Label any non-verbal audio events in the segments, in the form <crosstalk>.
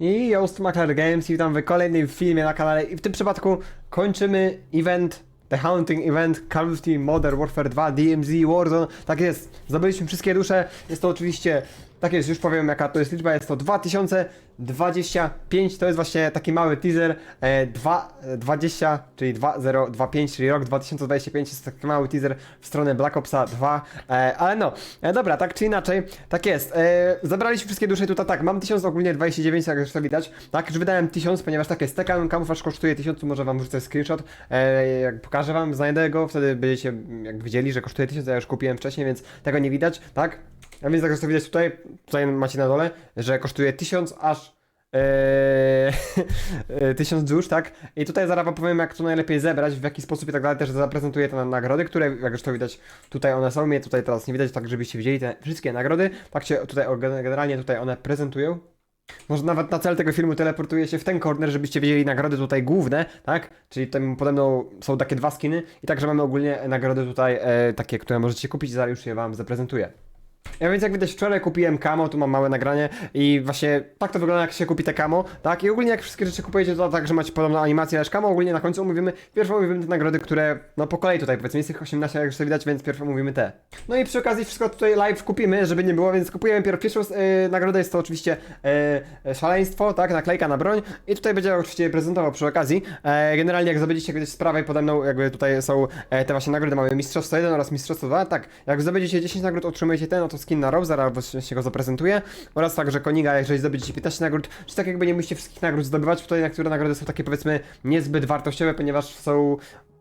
I Yoast Makler Games i witam w kolejnym filmie na kanale. I w tym przypadku kończymy event The Hunting Event Call of Duty Modern Warfare 2 DMZ Warzone. Tak jest, zdobyliśmy wszystkie dusze. Jest to oczywiście, tak jest, już powiem jaka to jest liczba. Jest to 2025 To jest właśnie taki mały teaser. E, 2, e, 20, czyli 2025 Czyli rok 2025 jest taki mały teaser w stronę Black Opsa 2 e, Ale no, e, dobra, tak czy inaczej Tak jest, e, zabraliśmy wszystkie dusze tutaj. Tak Mam 1000 ogólnie 29, jak już to widać. Tak, już wydałem 1000, ponieważ tak jest Tekan kamuflaż kosztuje 1000, tu może wam wrzucę screenshot. E, Jak pokażę wam, znajdę go Wtedy będziecie jak widzieli, że kosztuje 1000 Ja już kupiłem wcześniej, więc tego nie widać, tak A więc jak to widać tutaj Tutaj macie na dole, że kosztuje 1000 aż Eee, <laughs> tysiąc dusz, tak? I tutaj zaraz wam powiem, jak to najlepiej zebrać, w jaki sposób i tak dalej. Też zaprezentuję te nagrody, które, jak to widać, tutaj one są. Mnie tutaj teraz nie widać, tak żebyście widzieli te wszystkie nagrody. Tak się tutaj, generalnie tutaj one prezentują. Może nawet na cel tego filmu teleportuję się w ten corner, żebyście wiedzieli nagrody tutaj główne, tak? Czyli tam pode mną są takie dwa skiny i także mamy ogólnie nagrody tutaj e, takie, które możecie kupić, zaraz już je wam zaprezentuję. Ja więc jak widać wczoraj kupiłem kamo, tu mam małe nagranie i właśnie tak to wygląda jak się kupi te kamo, tak? I ogólnie jak wszystkie rzeczy kupujecie to tak, że macie podobną animację lecz kamo, ogólnie na końcu omówimy, pierwsze omówimy te nagrody, które no po kolei tutaj powiedzmy, jest ich 18 jak już to widać, więc pierwsze omówimy te. No i przy okazji wszystko tutaj live kupimy, żeby nie było, więc kupujemy pierw pierwszą yy, nagrodę, jest to oczywiście yy, szaleństwo, tak? Naklejka na broń i tutaj będzie oczywiście prezentował przy okazji. Generalnie jak zobaczycie kiedyś z prawej pode mną, jakby tutaj są te właśnie nagrody, mamy mistrzostwo 1 oraz mistrzostwo 2, tak? Jak zdobędziecie 10 nagród, otrzymujecie ten oto skin na rok, zaraz się go zaprezentuję. Oraz także Koniga, jeżeli zdobędziecie 15 nagród, czy tak jakby nie musicie wszystkich nagród zdobywać, tutaj niektóre nagrody są takie powiedzmy niezbyt wartościowe, ponieważ są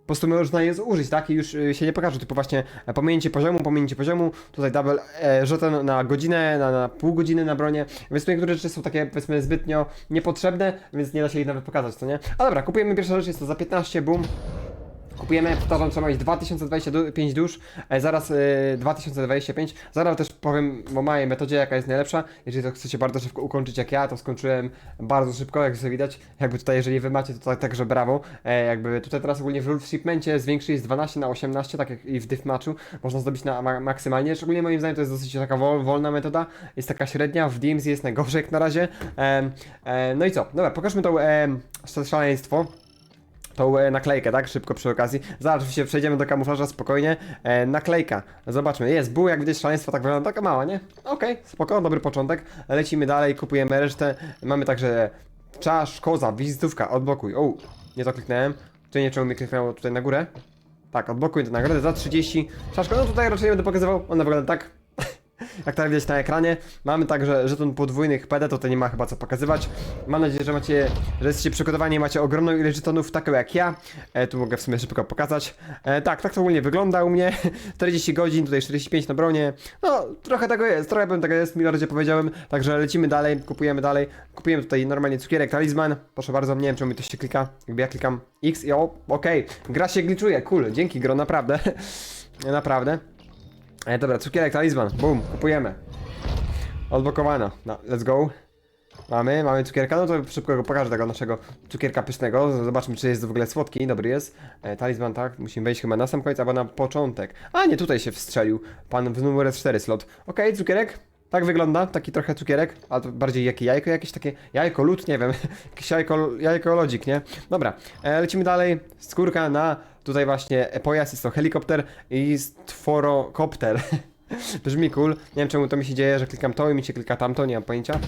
po prostu można je zużyć, tak? I już y, się nie pokaże, typu właśnie e, pominięcie poziomu, pominięcie poziomu, tutaj double e, żeton na godzinę, na, na pół godziny na bronie, więc niektóre rzeczy są takie powiedzmy zbytnio niepotrzebne, więc nie da się ich nawet pokazać, co nie? A dobra, kupujemy pierwszą rzecz, jest to za 15, boom. Kupujemy, powtarzam, trzeba mieć 2025 dusz, e, zaraz e, 2025. Zaraz też powiem o mojej metodzie, jaka jest najlepsza. Jeżeli to chcecie bardzo szybko ukończyć jak ja, to skończyłem bardzo szybko, jak sobie widać. Jakby tutaj, jeżeli wy macie, to tak, także brawo. E, jakby tutaj teraz ogólnie w Shipmencie zwiększyli z 12 na 18, tak jak i w Deathmatchu. Można zdobyć na ma maksymalnie. Szczególnie moim zdaniem to jest dosyć taka wol wolna metoda. Jest taka średnia, w DMZ jest najgorzej jak na razie. E, e, no i co? Dobra, pokażmy to e, szaleństwo tą e, naklejkę, tak? Szybko przy okazji. Zaraz oczywiście przejdziemy do kamuflaża spokojnie. E, naklejka. Zobaczmy. Jest buł, jak widać szaleństwo tak wygląda, taka mała, nie? Okej, spoko, dobry początek. Lecimy dalej, kupujemy resztę. Mamy także czasz, koza, wizytówka, odblokuj. O, nie to kliknąłem. Czy nie, czemu mi kliknęło tutaj na górę? Tak, odblokuj tę nagrodę za 30. Czaszko, no tutaj raczej nie będę pokazywał. Ona wygląda tak. Jak tak widać na ekranie. Mamy także żeton podwójnych PD, to to nie ma chyba co pokazywać. Mam nadzieję, że macie, że jesteście przygotowani macie ogromną ilość żetonów, taką jak ja. E, tu mogę w sumie szybko pokazać. E, tak, tak to ogólnie wygląda u mnie. <laughs> 40 godzin, tutaj 45 na bronie. No, trochę tego jest, trochę bym tego jest, milordzie powiedziałem. Także lecimy dalej, kupujemy dalej. Kupujemy tutaj normalnie cukierek, talizman. Proszę bardzo, nie wiem czemu mi to się klika. Jakby ja klikam X i o, okej. Gra się glitchuje, cool, dzięki gro, naprawdę. <laughs> naprawdę. E, dobra, cukierek, talizman, boom, kupujemy. Odblokowano, no, let's go. Mamy, mamy cukierka, no to szybko go pokażę tego naszego cukierka pysznego. Zobaczmy, czy jest w ogóle słodki, dobry jest. E, talizman, tak, musimy wejść chyba na sam koniec, albo na początek. A nie, tutaj się wstrzelił, pan w numer 4 slot. Okej, cukierek, tak wygląda, taki trochę cukierek, a to bardziej jakie jajko, jakieś takie jajko lód, nie wiem, <laughs> jakieś jajko, jajko lodzik, nie? Dobra, e, lecimy dalej, skórka na tutaj właśnie pojazd, jest to helikopter i stworokopter. <laughs> Brzmi cool, nie wiem czemu to mi się dzieje, że klikam to i mi się klika tamto, nie mam pojęcia.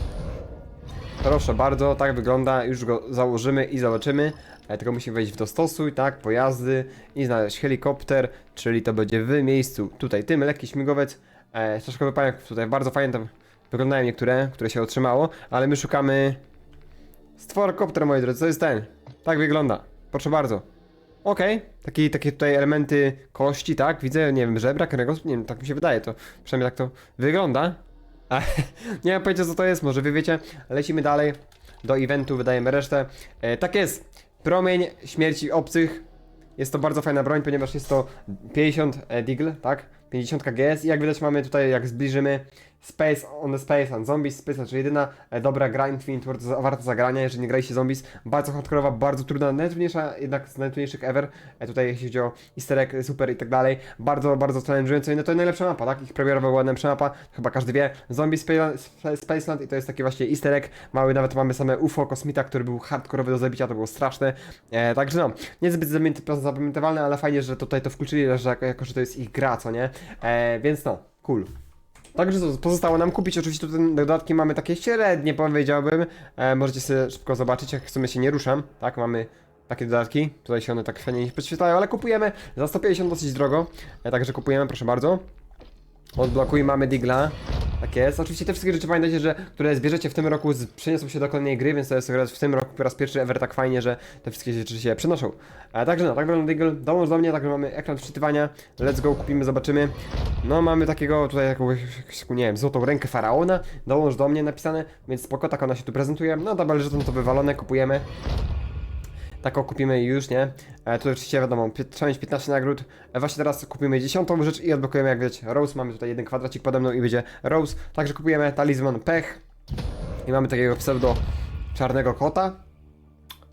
Proszę bardzo, tak wygląda, już go założymy i zobaczymy. Tylko musimy wejść w dostosuj, tak, pojazdy i znaleźć helikopter, czyli to będzie w miejscu tutaj tym, lekki śmigłowiec. E, pająk tutaj bardzo fajnie tam wyglądają niektóre, które się otrzymało, ale my szukamy stworokopter, moi drodzy, to jest ten. Tak wygląda, proszę bardzo. Okej, Taki, takie tutaj elementy kości, tak, widzę, nie wiem, żebra, kręgosłup, nie wiem, tak mi się wydaje, to przynajmniej tak to wygląda. <laughs> Nie mam pojęcia co to jest, może wy wiecie. Lecimy dalej do eventu, wydajemy resztę. E, tak jest, promień śmierci obcych. Jest to bardzo fajna broń, ponieważ jest to 50 Deagle, tak? 50 GS i jak widać mamy tutaj, jak zbliżymy, Space on the Space and Zombies, Space znaczy jedyna e, dobra gra Infinite World za- warta zagrania, jeżeli nie graliście Zombies, bardzo hardkorowa, bardzo trudna, najtrudniejsza jednak z najtrudniejszych ever, e, tutaj jeśli chodzi o easter egg, super i tak dalej, bardzo, bardzo challenge'ujące i no to najlepsza mapa, tak, ich premierowa była najlepsza mapa, chyba każdy wie, Zombie Space, Spaceland i to jest taki właśnie easter egg, mały nawet mamy same UFO Kosmita, który był hardkorowy do zabicia, to było straszne, e, także no, niezbyt zapamięt- zapamiętywalne, ale fajnie, że tutaj to wkluczyli, że jako, jako że to jest ich gra, co nie, e, więc no, cool. Także pozostało nam kupić, oczywiście tutaj dodatki mamy takie średnie, powiedziałbym. E, możecie sobie szybko zobaczyć, jak sumie się nie ruszam, tak, mamy takie dodatki, tutaj się one tak fajnie nie podświetlają, ale kupujemy za 150 dosyć drogo, e, także kupujemy, proszę bardzo. Odblokuj, mamy Digla. Tak jest. Oczywiście te wszystkie rzeczy pamiętajcie, że które zbierzecie w tym roku z, przeniosą się do kolejnej gry, więc to jest w tym roku po raz pierwszy ever tak fajnie, że te wszystkie rzeczy się przenoszą. E, także no, tak wygląda Diggle. Dołącz do mnie, także mamy ekran wczytywania. Let's go, kupimy, zobaczymy. No mamy takiego tutaj jakąś, nie wiem, złotą rękę faraona. Dołącz do mnie napisane, więc spoko, tak ona się tu prezentuje. No dobra, żeton to wywalone, kupujemy. Taką kupimy już, nie? E, tutaj oczywiście wiadomo, trzeba mieć 15 nagród. E, właśnie teraz kupimy dziesiątą rzecz i odblokujemy, jak wiecie, Rose. Mamy tutaj jeden kwadracik pode mną i będzie Rose. Także kupujemy talizman Pech. I mamy takiego pseudo czarnego kota.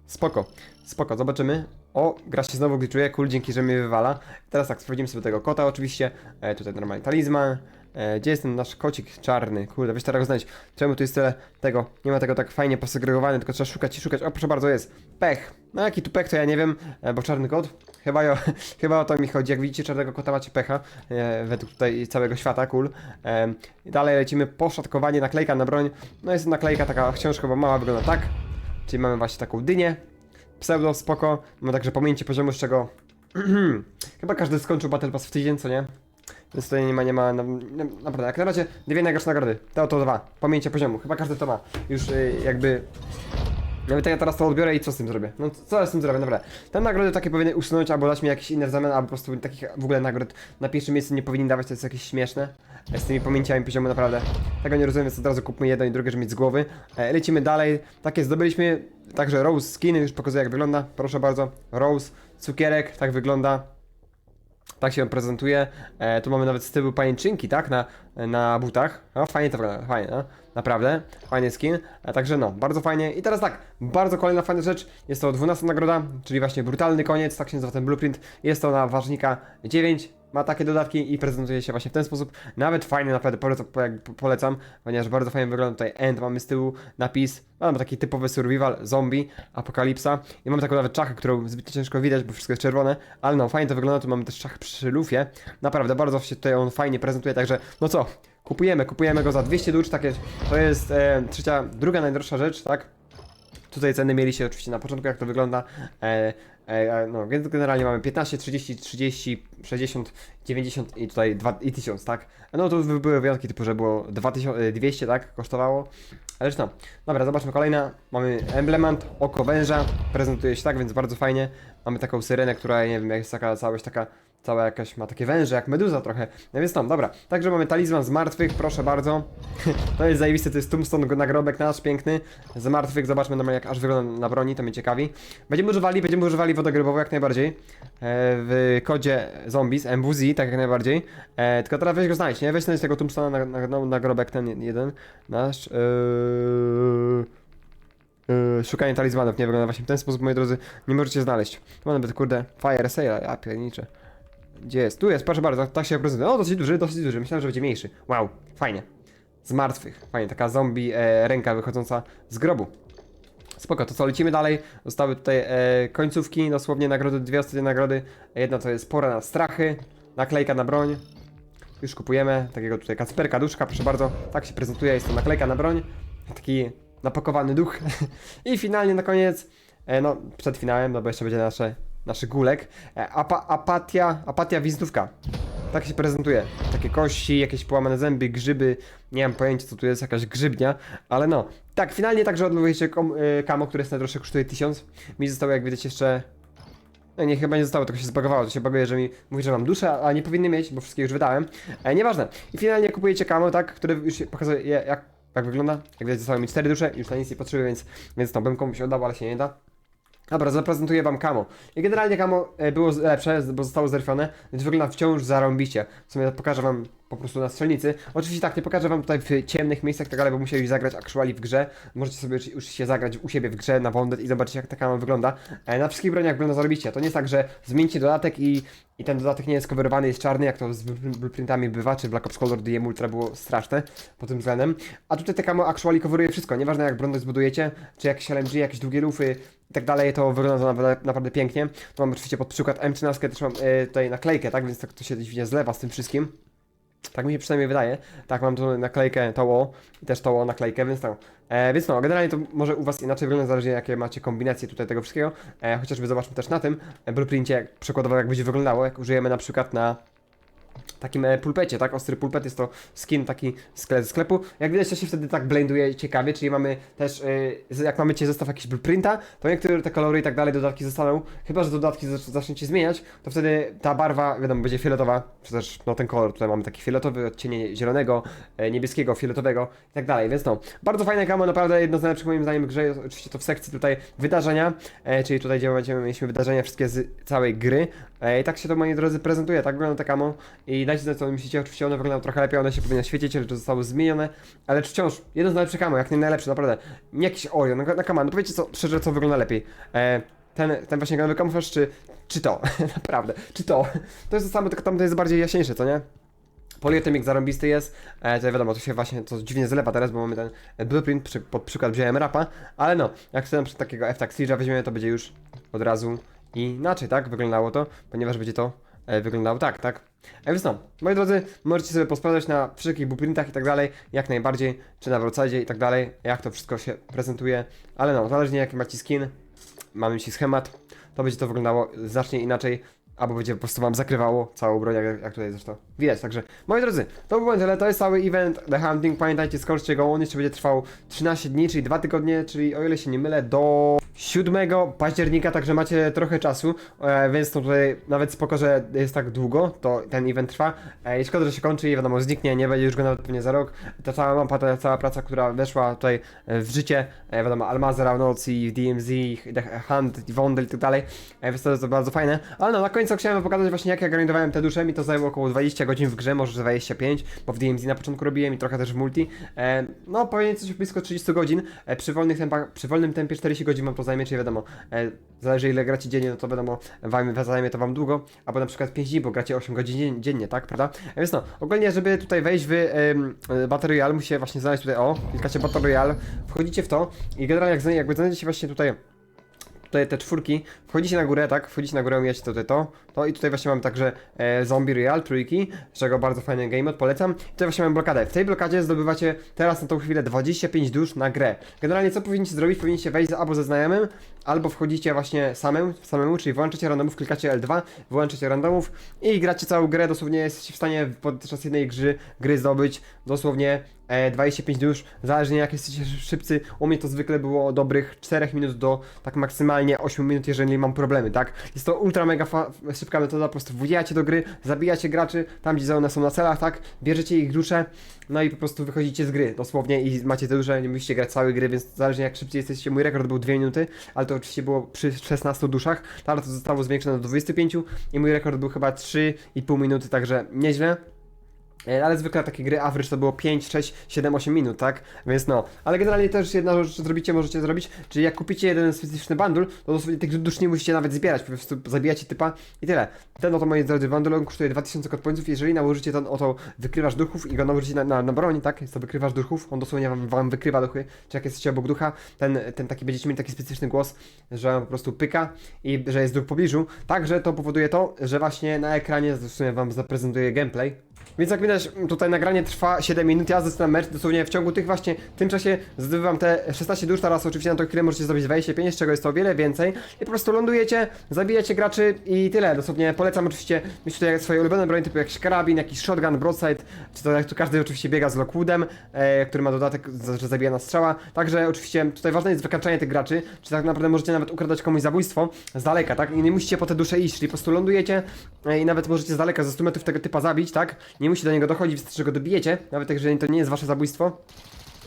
Spoko, spoko, zobaczymy. O, gra się znowu glitchuje, cool, dzięki, że mnie wywala. Teraz tak, sprawdzimy sobie tego kota oczywiście. E, tutaj normalnie talizman. E, gdzie jest ten nasz kocik czarny? Kurde, weź teraz go znaleźć. Czemu tu jest tyle tego? Nie ma tego tak fajnie posegregowane, tylko trzeba szukać i szukać. O, proszę bardzo, jest. Pech. No jaki tu pech, to ja nie wiem, e, bo czarny kot. Chyba, o, <laughs> chyba o to mi chodzi. Jak widzicie, czarnego kota macie pecha. E, według tutaj całego świata, cool. E, dalej lecimy poszatkowanie, naklejka na broń. No jest naklejka taka książkowa mała, wygląda tak. Czyli mamy właśnie taką dynię. Pseudo, spoko. Mamy także pamięci poziomu, z czego... <clears throat> Chyba każdy skończył Battle Pass w tydzień, co nie? Więc tutaj nie ma, nie ma, na, na, naprawdę, jak na razie dwie najgorsze nagrody, te oto dwa, pamięcie poziomu, chyba każdy to ma, już y, jakby, nawet ja teraz to odbiorę i co z tym zrobię, no co z tym zrobię, dobra, te nagrody takie powinny usunąć, albo dać mi jakieś inne w zamian, albo po prostu takich w ogóle nagród na pierwszym miejscu nie powinni dawać, to jest jakieś śmieszne, e, z tymi pamięciami poziomu, naprawdę, tego nie rozumiem, więc od razu kupmy jedno i drugie, żeby mieć z głowy, e, lecimy dalej, takie zdobyliśmy, także Rose skiny, już pokazuję jak wygląda, proszę bardzo, Rose, cukierek, tak wygląda, tak się on prezentuje. E, tu mamy nawet z tyłu pajęczynki, tak? Na, na butach. No fajnie to wygląda, fajnie, no. Naprawdę, fajny skin. E, także no, bardzo fajnie. I teraz tak, bardzo kolejna fajna rzecz. Jest to 12 nagroda, czyli właśnie brutalny koniec, tak się nazywa ten blueprint. Jest to na ważnika 9. Ma takie dodatki i prezentuje się właśnie w ten sposób. Nawet fajny, naprawdę polecam, ponieważ bardzo fajnie wygląda tutaj end. Mamy z tyłu napis. Mamy taki typowy survival, zombie, apokalipsa. I mamy taką nawet czachę, którą zbyt ciężko widać, bo wszystko jest czerwone. Ale no, fajnie to wygląda. Tu mamy też czach przy lufie. Naprawdę, bardzo się tutaj on fajnie prezentuje, także no co, kupujemy, kupujemy go za 200 dusz, takie, to jest e, trzecia, druga najdroższa rzecz, tak? Tutaj ceny mieliście oczywiście na początku, jak to wygląda. E, e, no, więc generalnie mamy 15, 30, 30, 60, 90 i tutaj 2, i 1000, tak? No to by- były wyjątki typu, że było 2200, tak? Kosztowało. Ale no. Dobra, zobaczmy kolejna. Mamy emblemat, oko węża. Prezentuje się tak, więc bardzo fajnie. Mamy taką syrenę, która, nie wiem, jest taka całość taka, cała jakaś, ma takie węże, jak meduza trochę. No więc tam, dobra. Także mamy talizman z martwych, proszę bardzo. <laughs> to jest zajebiste, to jest tombstone nagrobek nasz, piękny. Z martwych, zobaczmy normalnie jak aż wygląda na broni, to mnie ciekawi. Będziemy używali, będziemy używali wodogrybową jak najbardziej. E, w kodzie zombies, MWZ, tak jak najbardziej. E, tylko teraz weź go znajdź, nie? Weź znaleźć tego tombstone'a na, na, na, nagrobek ten jeden. Nasz. Yy... Szukanie talizmanów nie wygląda właśnie w ten sposób, moi drodzy, nie możecie znaleźć. Tu mamy nawet, kurde, fire sale, ja pierniczę. Gdzie jest? Tu jest, proszę bardzo, tak się prezentuje. O, dosyć duży, dosyć duży, myślałem, że będzie mniejszy. Wow, fajnie. Z martwych, fajnie, taka zombie e, ręka wychodząca z grobu. Spoko, to co, lecimy dalej. Zostały tutaj e, końcówki, dosłownie nagrody, dwie ostatnie nagrody. Jedna to jest pora na strachy, naklejka na broń. Już kupujemy takiego tutaj kacperka, duszka, proszę bardzo. Tak się prezentuje, jest to naklejka na broń. Taki napakowany duch. <laughs> I finalnie na koniec, e, no przed finałem, no bo jeszcze będzie nasze, nasz gulek. E, apa, apatia, apatia wizytówka. Tak się prezentuje. Takie kości, jakieś połamane zęby, grzyby. Nie mam pojęcia, co tu jest, jakaś grzybnia, ale no. Tak, finalnie także odblokujecie kom, y, kamo, które jest najdroższe, kosztuje 1000. Mi zostało, jak widać, jeszcze. No nie, chyba nie zostało, tylko się zbagowało. To się baguje, że mi mówi, że mam duszę, a nie powinny mieć, bo wszystkie już wydałem. E, nieważne. I finalnie kupujecie kamo, tak, które już się pokazuje, je- jak, jak wygląda. Jak widać, zostały mi 4 dusze, już na nic nie potrzebuję, więc, więc no, bym komuś oddał, ale się nie da. Dobra, zaprezentuję wam kamo. I generalnie kamo e, było lepsze, bo zostało zerfione, więc wygląda wciąż zarąbiście. W sumie pokażę wam po prostu na strzelnicy. Oczywiście tak, nie pokażę wam tutaj w ciemnych miejscach tak dalej, bo musieli zagrać actually w grze. Możecie sobie już, się zagrać u siebie w grze na Wounded i zobaczyć jak taka wygląda. E, na wszystkich broniach wygląda zarobiście. To nie jest tak, że zmieńcie dodatek i, i ten dodatek nie jest coverowany, jest czarny, jak to z blueprint- blueprintami bywa, czy Black Ops Color DM Ultra było straszne pod tym względem. A tutaj taka mo- actually coveruje wszystko, nieważne jak broń zbudujecie, czy jakieś LMG, jakieś długie lufy i tak dalej, to wygląda naprawdę, naprawdę pięknie. Tu mam oczywiście pod przykład M13, też mam e, tutaj naklejkę, tak, więc tak to się zlewa z tym wszystkim. Tak mi się przynajmniej wydaje. Tak, mam tu naklejkę tą o i też tą o naklejkę, więc no. E, więc no, generalnie to może u Was inaczej wygląda, zależy jakie macie kombinacje tutaj tego wszystkiego. E, chociażby zobaczmy też na tym e, blueprincie, jak przykładowo jak będzie wyglądało, jak użyjemy na przykład na takim e, pulpecie, tak? Ostry pulpet jest to skin taki ze sklepu. Jak widać, to się wtedy tak blenduje ciekawie, czyli mamy też, z- jak mamy cię zestaw jakiś blueprinta, to niektóre te kolory i tak dalej, dodatki zostaną, chyba, że dodatki zac- zaczniecie zmieniać, to wtedy ta barwa, wiadomo, będzie fioletowa, czy też, no ten kolor, tutaj mamy taki fioletowy, odcienie zielonego, e, niebieskiego, fioletowego i tak dalej, więc no, bardzo fajne gamo, naprawdę jedno z najlepszych moim zdaniem grze, oczywiście to w sekcji tutaj wydarzenia, czyli tutaj gdzie mieliśmy wydarzenia wszystkie z całej gry, i tak się to, moi drodzy, prezentuje, tak wygląda ta gamo i dajcie znać, co myślicie, oczywiście one wyglądają trochę lepiej, one się powinny świecić, to zostały zmienione, ale wciąż, jeden z najlepszych kamo, jak nie najlepszy, naprawdę, nie jakiś Oreo, na, na kama, no powiedzcie co, szczerze, co wygląda lepiej, e, ten, ten właśnie ganowy kamuflaż, czy, czy to, <laughs> naprawdę, czy to, to jest to samo, tylko tam to jest bardziej jaśniejsze, co nie? Poliotemik zarąbisty jest, e, to wiadomo, to się właśnie to dziwnie zlewa teraz, bo mamy ten blueprint, przy, pod przykład wziąłem rapa, ale no, jak sobie na przykład takiego F-Tax Siege'a weźmiemy, to będzie już od razu inaczej, tak, wyglądało to, ponieważ będzie to e, wyglądało tak, tak. E, więc no, moi drodzy, możecie sobie posprawdzać na wszystkich blueprintach i tak dalej, jak najbardziej, czy na Broadside i tak dalej, jak to wszystko się prezentuje, ale no, zależnie jaki macie skin, mamy dzisiaj schemat, to będzie to wyglądało znacznie inaczej, albo będzie po prostu wam zakrywało całą broń, jak, jak tutaj zresztą widać. Także, moi drodzy, to był tyle, to jest cały event The Hunting, pamiętajcie, skończcie go, on jeszcze będzie trwał 13 dni, czyli 2 tygodnie, czyli o ile się nie mylę, do 7 października, także macie trochę czasu, e, więc to tutaj nawet spoko, że jest tak długo, to ten event trwa. E, szkoda, że się kończy i wiadomo, zniknie, nie będzie już go nawet pewnie za rok. Ta cała mapa, ta cała praca, która weszła tutaj e, w życie, e, wiadomo, Almazra, Noci, DMZ, The Hunt, Wondel i tak dalej, e, więc to jest bardzo fajne. Ale no, na końcu chciałem pokazać właśnie jak ja grindowałem te dusze, mi to zajęło około 20 godzin w grze, może 25, bo w DMZ na początku robiłem i trochę też w multi. E, no, powiem coś blisko 30 godzin, e, przy, wolnych tempach, przy wolnym tempie 40 godzin wam to zajmie, czyli wiadomo, e, zależy ile gracie dziennie, no to wiadomo, wam, zajmie to wam długo, albo na przykład 5 dni, bo gracie 8 godzin dzien- dziennie, tak, prawda? E, więc no, ogólnie, żeby tutaj wejść w e, Battle Royale, musicie właśnie znaleźć tutaj, o, klikacie Battle Royale, wchodzicie w to i generalnie jak, jakby znajdziecie właśnie tutaj tutaj te czwórki, wchodzicie na górę, tak, wchodzicie na górę, mijacie tutaj to, to i tutaj właśnie mam także e, Zombie Real trójki, z czego bardzo fajny game mod, polecam. I tutaj właśnie mam blokadę. W tej blokadzie zdobywacie teraz na tą chwilę 25 dusz na grę. Generalnie co powinniście zrobić? Powinniście wejść albo ze znajomym, albo wchodzicie właśnie samemu, samemu czyli włączacie randomów, klikacie L2, wyłączacie randomów i gracie całą grę, dosłownie jesteście w stanie podczas jednej gry, gry zdobyć dosłownie e, 25 dusz, zależnie jak jesteście szybcy, u mnie to zwykle było dobrych 4 minut do tak maksymalnie 8 minut, jeżeli mam problemy, tak? Jest to ultra mega szybka metoda, po prostu wbijacie do gry, zabijacie graczy, tam gdzie one są na celach, tak? Bierzecie ich dusze, no i po prostu wychodzicie z gry, dosłownie i macie te dusze, nie musicie grać całej gry, więc zależnie jak szybciej jesteście, mój rekord był 2 minuty, ale to oczywiście było przy 16 duszach, teraz to zostało zwiększone do 25 i mój rekord był chyba 3,5 minuty, także nieźle. E, Ale zwykle takie gry average to było 5, 6, 7, 8 minut, tak? Więc no. Ale generalnie też jedna rzecz, co zrobicie, możecie zrobić, czyli jak kupicie jeden specyficzny bundle, to dosłownie tych dusz nie musicie nawet zbierać, po prostu zabijacie typa i tyle. Ten oto, moi drodzy, bundle on kosztuje 2000 kod pońców, jeżeli nałożycie ten oto wykrywasz duchów i go nałożycie na, na, na broń, tak? Jest to wykrywasz duchów, on dosłownie wam, wam wykrywa duchy, czy jak jesteście obok ducha, ten, ten taki, będziecie mieli taki specyficzny głos, że on po prostu pyka i że jest duch w pobliżu, także to powoduje to, że właśnie na ekranie w sumie wam zaprezentuje gameplay, więc jak widać, tutaj nagranie trwa 7 minut, ja zaczynam mecz, dosłownie w ciągu tych właśnie, w tym czasie zdobywam te 16 dusz, teraz oczywiście na tą chwilę możecie zdobyć 25, z czego jest to o wiele więcej. I po prostu lądujecie, zabijacie graczy i tyle, dosłownie polecam oczywiście mieć tutaj swoje ulubione broń, typu jakiś karabin, jakiś shotgun, broadside, czy to jak tu każdy oczywiście biega z Lockwoodem, e, który ma dodatek, że zabija na strzała, także oczywiście tutaj ważne jest wykaczanie tych graczy, czy tak naprawdę możecie nawet ukradać komuś zabójstwo z daleka, tak, i nie musicie po te dusze iść, czyli po prostu lądujecie e, i nawet możecie z daleka, ze 100 metrów tego typa zabić, tak, nie musi do niego dochodzić, wystarczy, że go dobijecie, nawet jeżeli to nie jest wasze zabójstwo.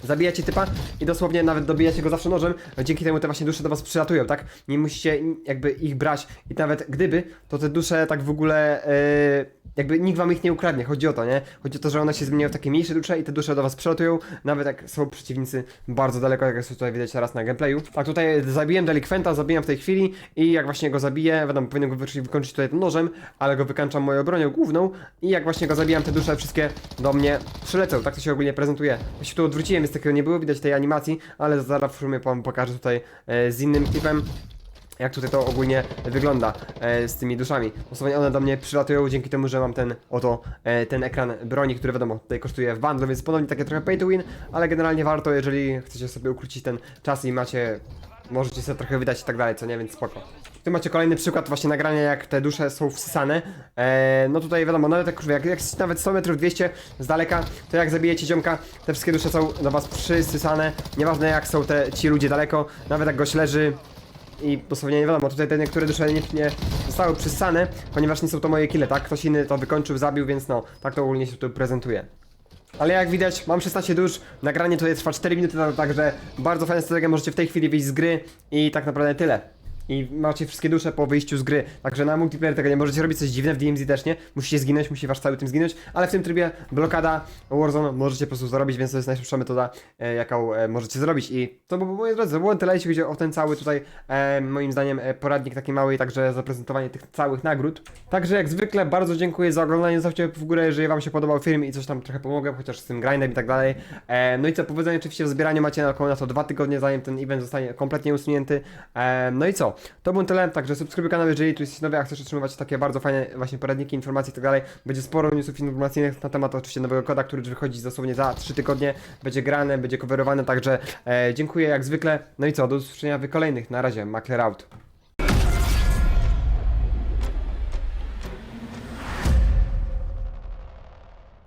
Zabijacie typa i dosłownie nawet dobijacie go zawsze nożem, dzięki temu te właśnie dusze do was przylatują, tak? Nie musicie jakby ich brać i nawet gdyby, to te dusze tak w ogóle e, jakby nikt wam ich nie ukradnie, chodzi o to, nie? Chodzi o to, że one się zmieniają w takie mniejsze dusze i te dusze do was przylatują, nawet jak są przeciwnicy bardzo daleko, jak jest tutaj widać teraz na gameplayu. Tak, tutaj zabiłem delikwenta, zabijam w tej chwili i jak właśnie go zabiję, wiadomo, powinienem go wy- wykończyć tutaj nożem, ale go wykańczam moją bronią główną i jak właśnie go zabijam, te dusze wszystkie do mnie przylecą, tak to się ogólnie prezentuje. Ja się tu odwróciłem, takiego nie było widać tej animacji, ale zaraz w sumie wam pokażę tutaj e, z innym klipem jak tutaj to ogólnie wygląda e, z tymi duszami. Dosłownie one do mnie przylatują dzięki temu, że mam ten oto e, ten ekran broni, który wiadomo tutaj kosztuje w bundle, więc ponownie takie trochę pay to win, ale generalnie warto, jeżeli chcecie sobie ukrócić ten czas i macie możecie sobie trochę wydać i tak dalej, co nie, więc spoko. Tu macie kolejny przykład właśnie nagrania, jak te dusze są wsysane. E, no tutaj wiadomo, nawet jak, jak, jak nawet 100 metrów 200 z daleka, to jak zabijecie ziomka, te wszystkie dusze są do was przysysane. Nieważne jak są te ci ludzie daleko, nawet jak goś leży, i dosłownie nie wiadomo, tutaj te niektóre dusze nie, nie zostały przysane, ponieważ nie są to moje kile, tak? Ktoś inny to wykończył, zabił, więc no, tak to ogólnie się tu prezentuje. Ale jak widać, mam 16 dusz, nagranie tutaj trwa 4 minuty, tak- także bardzo fajna strategia, możecie w tej chwili wyjść z gry i tak naprawdę tyle. I macie wszystkie dusze po wyjściu z gry, także na multiplayer tego nie możecie robić, coś dziwne w DMZ też nie, musicie zginąć, musi wasz cały tym zginąć, ale w tym trybie blokada Warzone możecie po prostu zrobić, więc to jest najszybsza metoda, e, jaką e, możecie zrobić i to by było, moi drodzy, było tyle, jeśli chodzi o ten cały tutaj, e, moim zdaniem, e, poradnik taki mały, także zaprezentowanie tych całych nagród. Także jak zwykle bardzo dziękuję za oglądanie, zostawcie w górę, jeżeli wam się podobał film i coś tam trochę pomogę, chociaż z tym grindem i tak dalej. E, no i co, powodzenia oczywiście w zbieraniu macie na około na to dwa tygodnie, zanim ten event zostanie kompletnie usunięty. E, no i co, to było tyle, także subskrybuj kanał, jeżeli tu jesteś nowy, a chcesz otrzymywać takie bardzo fajne właśnie poradniki, informacje i tak dalej. Będzie sporo newsów informacyjnych na temat oczywiście nowego koda, który wychodzi dosłownie za 3 tygodnie. Będzie grane, będzie coverowane, także e, dziękuję jak zwykle. No i co, do usłyszenia w kolejnych. Na razie, Makler out.